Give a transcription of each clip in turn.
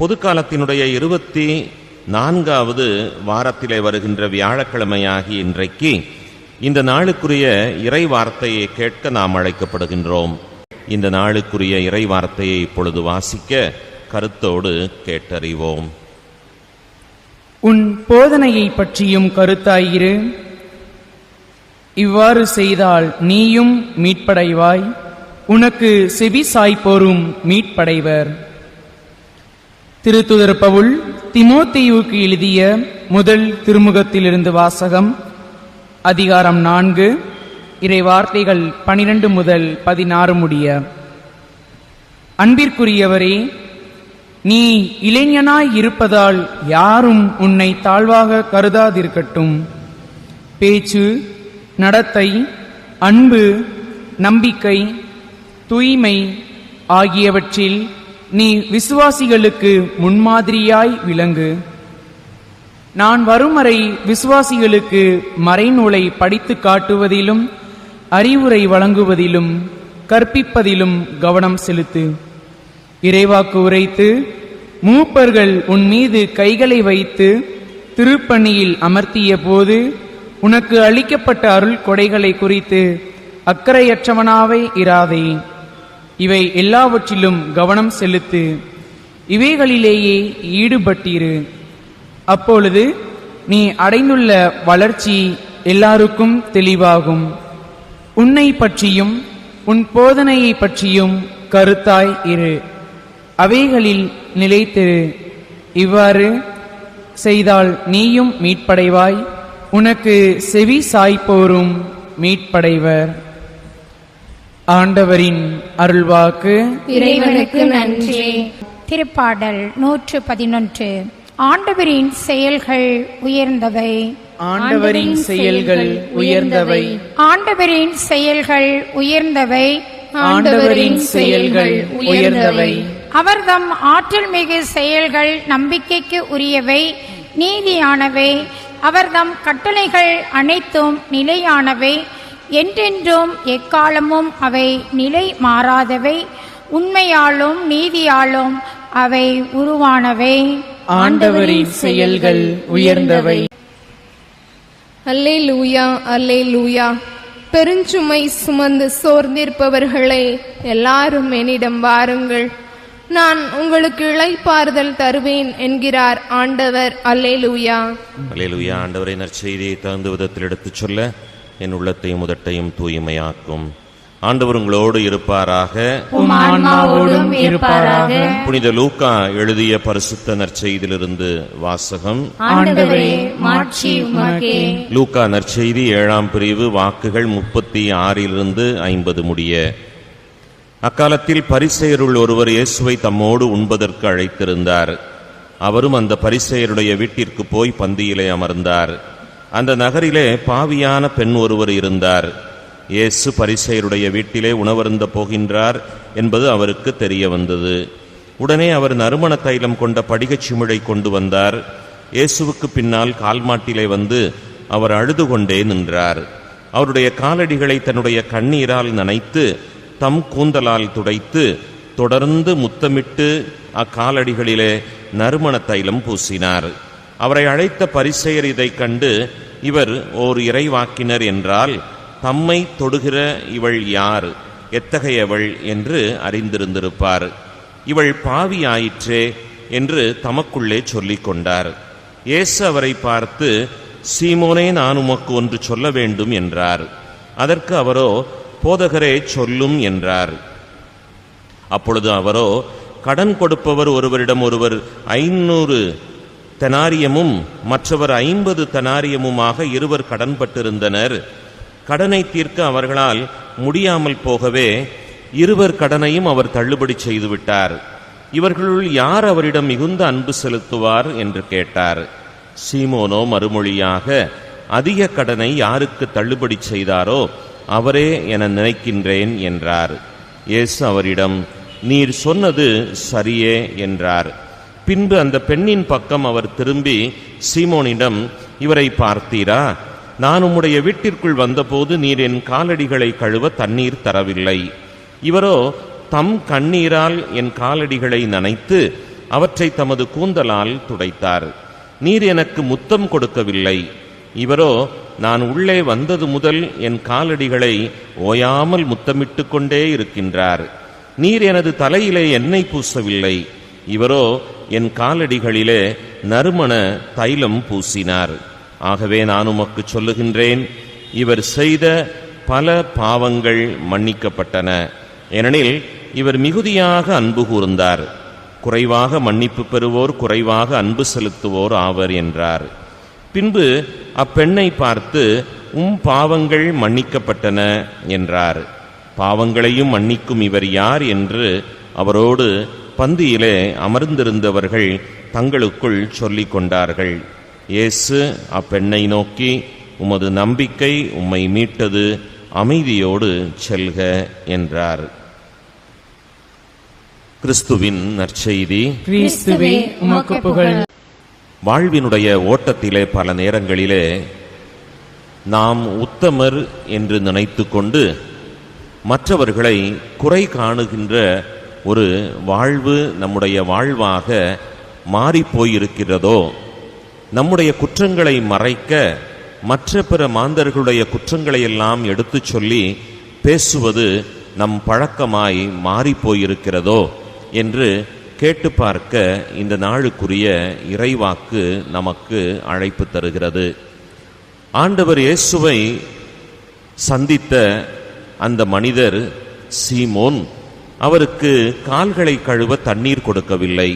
பொதுக்காலத்தினுடைய இருபத்தி நான்காவது வாரத்திலே வருகின்ற வியாழக்கிழமையாகி இன்றைக்கு இந்த நாளுக்குரிய இறை வார்த்தையை கேட்க நாம் அழைக்கப்படுகின்றோம். இந்த நாளுக்குரிய இறை வார்த்தையை இப்பொழுது வாசிக்க கருத்தோடு கேட்டறிவோம். உன் போதனையை பற்றியும் கருத்தாயிரு. இவ்வாறு செய்தால் நீயும் மீட்படைவாய். உனக்கு செவி சாய்ப்போரும் மீட்படைவர். திருத்துதர் பவுல் திமோத்தேயுக்கு எழுதிய முதல் திருமுகத்திலிருந்து வாசகம் அதிகாரம் நான்கு இறை வார்த்தைகள் பனிரெண்டு முதல் பதினாறு முடிய. அன்பிற்குரியவரே நீ இளைஞனாய் இருப்பதால் யாரும் உன்னை தாழ்வாக கருதாதிருக்கட்டும். பேச்சு நடத்தை அன்பு நம்பிக்கை தூய்மை ஆகியவற்றில் நீ விசுவாசிகளுக்கு முன்மாதிரியாய் விளங்கு. நான் வரும் வரை விசுவாசிகளுக்கு மறைநூலை படித்து காட்டுவதிலும் அறிவுரை வழங்குவதிலும் கற்பிப்பதிலும் கவனம் செலுத்து. இறைவாக்கு உரைத்து மூப்பர்கள் உன் மீது கைகளை வைத்து திருப்பணியில் அமர்த்திய போது உனக்கு அளிக்கப்பட்ட அருள் கொடைகளை குறித்து அக்கறையற்றவனாவே இராதே. இவை எல்லாவற்றிலும் கவனம் செலுத்து இவைகளிலேயே ஈடுபட்டிரு. அப்பொழுது நீ அடைந்துள்ள வளர்ச்சி எல்லாருக்கும் தெளிவாகும். உன்னை பற்றியும் உன் போதனையை பற்றியும் கருத்தாய் இரு. அவைகளில் நிலைத்திரு. இவ்வாறு செய்தால் நீயும் மீட்படைவாய். உனக்கு செவி சாய்ப்போரும் மீட்படைவர். ஆண்டவரின் அருள்வாக்கு. இறைவனுக்கு நன்றி. திருப்பாடல் நூற்று பதினொன்று. ஆண்டவரின் செயல்கள் உயர்ந்தவை. ஆண்டவரின் செயல்கள் உயர்ந்தவை. ஆண்டவரின் செயல்கள் உயர்ந்தவை. ஆண்டவரின் செயல்கள் உயர்ந்தவை. அவர்தம் ஆற்றல் மிகு செயல்கள் நம்பிக்கைக்கு உரியவை. நீதியானவை. அவர்தம் கட்டளைகள் அனைத்தும் நிலையானவை. என்றென்றும் எக்காலமும் அவை நிலை மாறாதவை. உண்மையாலும் நீதியாலும் அவை உருவானவை. ஆண்டவரின் செயல்கள் உயர்ந்தவை. அல்லே லூயா அல்லே லூயா பெருஞ்சுமை சுமந்து சோர்ந்திருப்பவர்களே எல்லாரும் என்னிடம் வாருங்கள். நான் உங்களுக்கு இளைப்பாறுதல் தருவேன் என்கிறார் ஆண்டவர். அல்லே லூயா அல்லேலூயா ஆண்டவரை நற்செய்தியை தகுந்த விதத்தில் எடுத்துச் சொல்ல என் உள்ளத்தையும் உதட்டையும் தூய்மையாக்கும். ஆண்டவர் உங்களோடு இருப்பாராக. புனித லூக்கா எழுதிய பரிசுத்த நற்செய்தியிலிருந்து வாசகம். லூக்கா நற்செய்தி ஏழாம் பிரிவு வாக்குகள் முப்பத்தி ஆறிலிருந்து ஐம்பது முடிய. அக்காலத்தில் பரிசெயருள் ஒருவர் இயேசுவை தம்மோடு உண்பதற்கு அழைத்திருந்தார். அவரும் அந்த பரிசெயருடைய வீட்டிற்கு போய் பந்தியிலே அமர்ந்தார். அந்த நகரிலே பாவியான பெண் ஒருவர் இருந்தார். இயேசு பரிசெயருடைய வீட்டிலே உணவருந்த போகின்றார் என்பது அவருக்கு தெரிய வந்தது. உடனே அவர் நறுமண தைலம் கொண்ட படிகச் சிமிழை கொண்டு வந்தார். இயேசுவுக்கு பின்னால் கால்மாட்டிலே வந்து அவர் அழுது கொண்டே நின்றார். அவருடைய காலடிகளை தன்னுடைய கண்ணீரால் நனைத்து தம் கூந்தலால் துடைத்து தொடர்ந்து முத்தமிட்டு அக்காலடிகளிலே நறுமண தைலம் பூசினார். அவரை அழைத்த பரிசெயர் இதைக் கண்டு இவர் ஓர் இறைவாக்கினர் என்றால் தம்மை தொடுகிற இவள் யார்? எத்தகையவள்? என்று அறிந்திருந்திருப்பார். இவள் பாவியாயிற்றே என்று தமக்குள்ளே சொல்லிக் கொண்டார். இயேசு அவரை பார்த்து சீமோனே நான் உமக்கு ஒன்று சொல்ல வேண்டும் என்றார். அதற்கு அவரோ போதகரே சொல்லும் என்றார். அப்பொழுது அவரோ கடன் கொடுப்பவர் ஒருவரிடம் ஒருவர் ஐநூறு தெனாரியமும் மற்றவர் ஐம்பது தெனாரியமுமாக இருவர் கடன்பட்டிருந்தனர். கடனை தீர்க்க அவர்களால் முடியாமல் போகவே இருவர் கடனையும் அவர் தள்ளுபடி செய்துவிட்டார். இவர்களுள் யார் அவரிடம் மிகுந்த அன்பு செலுத்துவார் என்று கேட்டார். சீமோனோ மறுமொழியாக அதிக கடனை யாருக்கு தள்ளுபடி செய்தாரோ அவரே என நினைக்கின்றேன் என்றார். இயேசு அவரிடம் நீர் சொன்னது சரியே என்றார். பின்பு அந்த பெண்ணின் பக்கம் அவர் திரும்பி சீமோனிடம் இவரை பார்த்தீரா? நான் உம்முடைய வீட்டிற்குள் வந்தபோது நீர் என் காலடிகளை கழுவ தண்ணீர் தரவில்லை. இவரோ தம் கண்ணீரால் என் காலடிகளை நனைத்து அவற்றை தமது கூந்தலால் துடைத்தார். நீர் எனக்கு முத்தம் கொடுக்கவில்லை. இவரோ நான் உள்ளே வந்தது முதல் என் காலடிகளை ஓயாமல் முத்தமிட்டு கொண்டே இருக்கின்றார். நீர் எனது தலையிலே எண்ணெய் பூசவில்லை. இவரோ என் காலடிகளிலே நறுமண தைலம் பூசினார். ஆகவே நான் உமக்கு சொல்லுகின்றேன் இவர் செய்த பல பாவங்கள் மன்னிக்கப்பட்டன. ஏனெனில் இவர் மிகுதியாக அன்பு கூர்ந்தார். குறைவாக மன்னிப்பு பெறுவோர் குறைவாக அன்பு செலுத்துவோர் ஆவர் என்றார். பின்பு அப்பெண்ணை பார்த்து உம் பாவங்கள் மன்னிக்கப்பட்டன என்றார். பாவங்களையும் மன்னிக்கும் இவர் யார்? என்று அவரோடு பந்தியிலே அமர்ந்திருந்தவர்கள் தங்களுக்குள் சொல்லிக் கொண்டார்கள். இயேசு அப்பெண்ணை நோக்கி உமது நம்பிக்கை உம்மை மீட்டது அமைதியோடு செல்க என்றார். கிறிஸ்துவின் நற்செய்தி. வாழ்வினுடைய ஓட்டத்திலே பல நேரங்களிலே நாம் உத்தமர் என்று நினைத்துக்கொண்டு மற்றவர்களை குறை காணுகின்ற ஒரு வாழ்வு நம்முடைய வாழ்வாக மாறிப்போயிருக்கிறதோ நம்முடைய குற்றங்களை மறைக்க மற்ற பிற மாந்தர்களுடைய குற்றங்களை எல்லாம் எடுத்துச் சொல்லி பேசுவது நம் பழக்கமாய் மாறிப்போயிருக்கிறதோ என்று கேட்டு பார்க்க இந்த நாளுக்குரிய இறைவாக்கு நமக்கு அழைப்பு தருகிறது. ஆண்டவர் இயேசுவை சந்தித்த அந்த மனிதர் சீமோன். அவருக்கு கால்களை கழுவ தண்ணீர் கொடுக்கவில்லை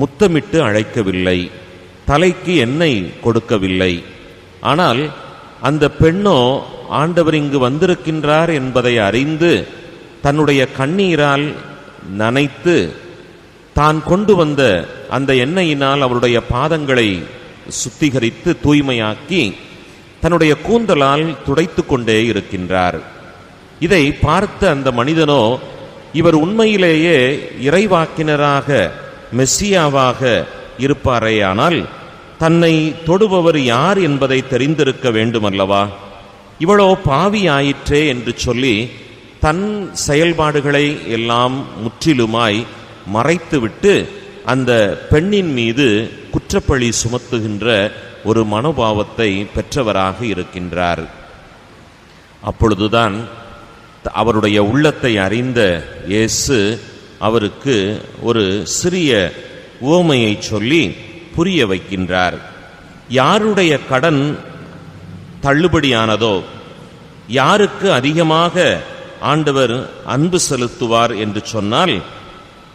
முத்தமிட்டு அழைக்கவில்லை தலைக்கு எண்ணெய் கொடுக்கவில்லை. ஆனால் அந்த பெண்ணோ ஆண்டவர் இங்கு வந்திருக்கின்றார் என்பதை அறிந்து தன்னுடைய கண்ணீரால் நனைத்து தான் கொண்டு வந்த அந்த எண்ணெயினால் அவருடைய பாதங்களை சுத்திகரித்து தூய்மையாக்கி தன்னுடைய கூந்தலால் துடைத்து கொண்டே இருக்கின்றார். இதை பார்த்த அந்த மனிதனோ இவர் உண்மையிலேயே இறைவாக்கினராக மெஸ்ஸியாவாக இருப்பாரேயானால் தன்னை தொடுபவர் யார் என்பதை தெரிந்திருக்க வேண்டுமல்லவா? இவளோ பாவி ஆயிற்றே என்று சொல்லி தன் செயல்பாடுகளை எல்லாம் முற்றிலுமாய் மறைத்துவிட்டு அந்த பெண்ணின் மீது குற்றப்பழி சுமத்துகின்ற ஒரு மனோபாவத்தை பெற்றவராக இருக்கின்றார். அப்பொழுதுதான் அவருடைய உள்ளத்தை அறிந்த இயேசு அவருக்கு ஒரு சிறிய உவமையை சொல்லி புரிய வைக்கின்றார். யாருடைய கடன் தள்ளுபடியானதோ யாருக்கு அதிகமாக ஆண்டவர் அன்பு செலுத்துவார் என்று சொன்னால்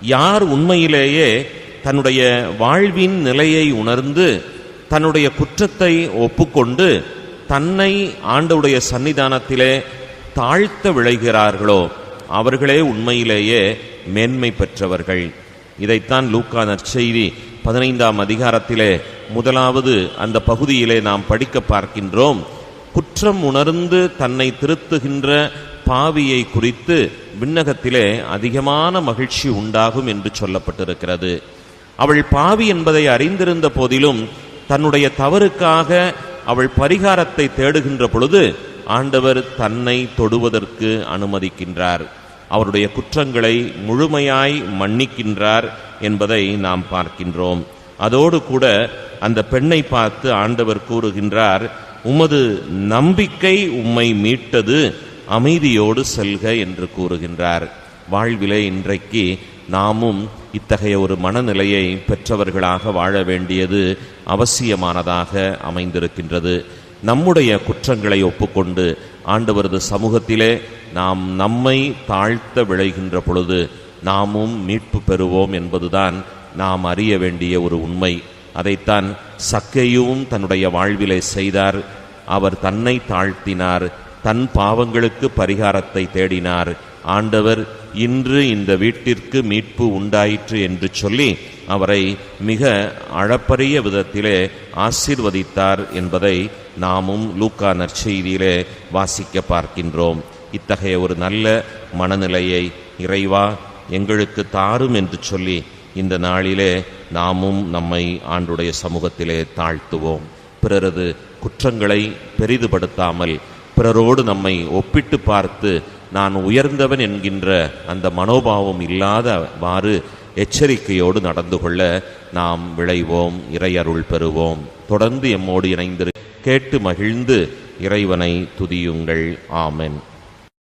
யார் உண்மையிலேயே தன்னுடைய வாழ்வின் நிலையை உணர்ந்து தன்னுடைய குற்றத்தை ஒப்புக்கொண்டு தன்னை ஆண்டவுடைய சன்னிதானத்திலே தாழ்த்த விளைகிறார்களோ அவர்களே உண்மையிலேயே மேன்மை பெற்றவர்கள். இதைத்தான் லூக்கா நற்செய்தி பதினைந்தாம் அதிகாரத்திலே முதலாவது அந்த பகுதியிலே நாம் படிக்க பார்க்கின்றோம். குற்றம் உணர்ந்து தன்னை திருத்துகின்ற பாவியை குறித்து விண்ணகத்திலே அதிகமான மகிழ்ச்சி உண்டாகும் என்று சொல்லப்பட்டிருக்கிறது. அவள் பாவி என்பதை அறிந்திருந்த போதிலும் தன்னுடைய தவறுக்காக அவள் பரிகாரத்தை தேடுகின்ற பொழுது ஆண்டவர் தன்னை தொடுவதற்கு அனுமதிக்கின்றார். அவருடைய குற்றங்களை முழுமையாய் மன்னிக்கின்றார் என்பதை நாம் பார்க்கின்றோம். அதோடு கூட அந்த பெண்ணை பார்த்து ஆண்டவர் கூறுகின்றார் உமது நம்பிக்கை உம்மை மீட்டது அமைதியோடு செல்க என்று கூறுகின்றார். வாழ்விலே இன்றைக்கு நாமும் இத்தகைய ஒரு மனநிலையை பெற்றவர்களாக வாழ வேண்டியது அவசியமானதாக அமைந்திருக்கின்றது. நம்முடைய குற்றங்களை ஒப்புக்கொண்டு ஆண்டவரது சமூகத்திலே நாம் நம்மை தாழ்த்த விளைகின்ற பொழுது நாமும் மீட்பு பெறுவோம் என்பதுதான் நாம் அறிய வேண்டிய ஒரு உண்மை. அதைத்தான் சக்கையும் தன்னுடைய வாழ்விலே செய்தார். அவர் தன்னை தாழ்த்தினார். தன் பாவங்களுக்கு பரிகாரத்தை தேடினார். ஆண்டவர் இன்று இந்த வீட்டிற்கு மீட்பு உண்டாயிற்று என்று சொல்லி அவரை மிக அளப்பரிய விதத்திலே ஆசீர்வதித்தார் என்பதை நாமும் லூக்கா நற்செய்தியிலே வாசிக்க பார்க்கின்றோம். இத்தகைய ஒரு நல்ல மனநிலையை இறைவா எங்களுக்கு தாரும் என்று சொல்லி இந்த நாளிலே நாமும் நம்மை ஆண்டுடைய சமூகத்திலே தாழ்த்துவோம். பிறரது குற்றங்களை பெரிதுபடுத்தாமல் பிறரோடு நம்மை ஒப்பிட்டு பார்த்து நான் உயர்ந்தவன் என்கின்ற அந்த மனோபாவம் இல்லாதவாறு எச்சரிக்கையோடு நடந்து கொள்ள நாம் விளைவோம் இறையருள் பெறுவோம். தொடர்ந்து எம்மோடு இணைந்திரு கேட்டு மகிழ்ந்து இறைவனை துதியுங்கள். ஆமென்.